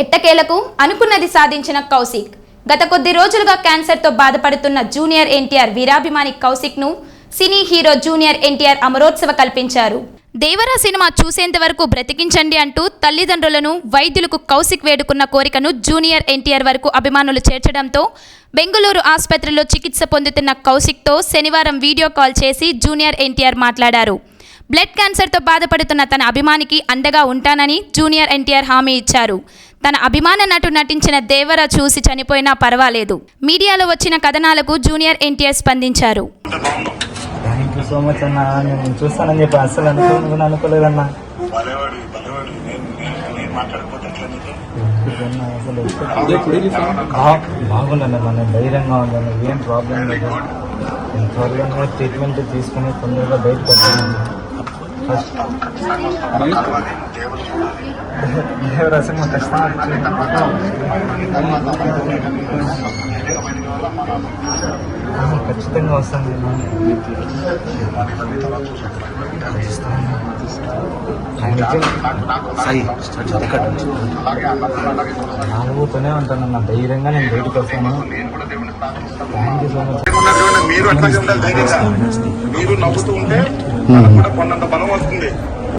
ఎట్టకేలకు అనుకున్నది సాధించిన కౌశిక్. గత కొద్ది రోజులుగా క్యాన్సర్తో బాధపడుతున్న జూనియర్ ఎన్టీఆర్ వీరాభిమాని కౌశిక్ను సినీ హీరో జూనియర్ ఎన్టీఆర్ అమరోత్సవ కల్పించారు. దేవరా సినిమా చూసేంత వరకు బ్రతికించండి అంటూ తల్లిదండ్రులను వైద్యులకు కౌశిక్ వేడుకున్న కోరికను జూనియర్ ఎన్టీఆర్ వరకు అభిమానులు చేర్చడంతో బెంగళూరు ఆసుపత్రిలో చికిత్స పొందుతున్న కౌశిక్తో శనివారం వీడియో కాల్ చేసి జూనియర్ ఎన్టీఆర్ మాట్లాడారు. బ్లడ్ క్యాన్సర్తో బాధపడుతున్న తన అభిమానికి అండగా ఉంటానని జూనియర్ ఎన్టీఆర్ హామీ ఇచ్చారు. తన అభిమాన నటు నటించిన దేవర చూసి చనిపోయినా పర్వాలేదు. మీడియాలో వచ్చిన కథనాలకు జూనియర్ ఎన్టీఆర్ స్పందించారు. థ్యాంక్ యూ సో మచ్ అన్న. నేను చూస్తానని చెప్పి అస్సలు అనుకోను అనుకోలేదన్న. బలేవాడి బలేవాడి నేను నేను- నేను మాట్లాడకపోతే ఎట్లా నీకు? అన్న, అసలు బా- బాగుందన్న మన ధైర్యంగా ఉందన్న. ఏం ప్రాబ్లం లేదు. నేను త్వరగా ట్రీట్మెంట్ తీసుకుని తొందరగా బయటకు వచ్చాను Devrasim taştan. ఖచ్చితంగా ఆ, ఖచ్చితంగా వస్తాను నేను నాలుగుతూనే ఉంటానన్న ధైర్యంగా నేను బయటకు వస్తాను. థ్యాంక్ యూ సో మచ్ మీరు నవ్వుతూ ఉంటే కూడా కొన్నంత బలం వస్తుంది.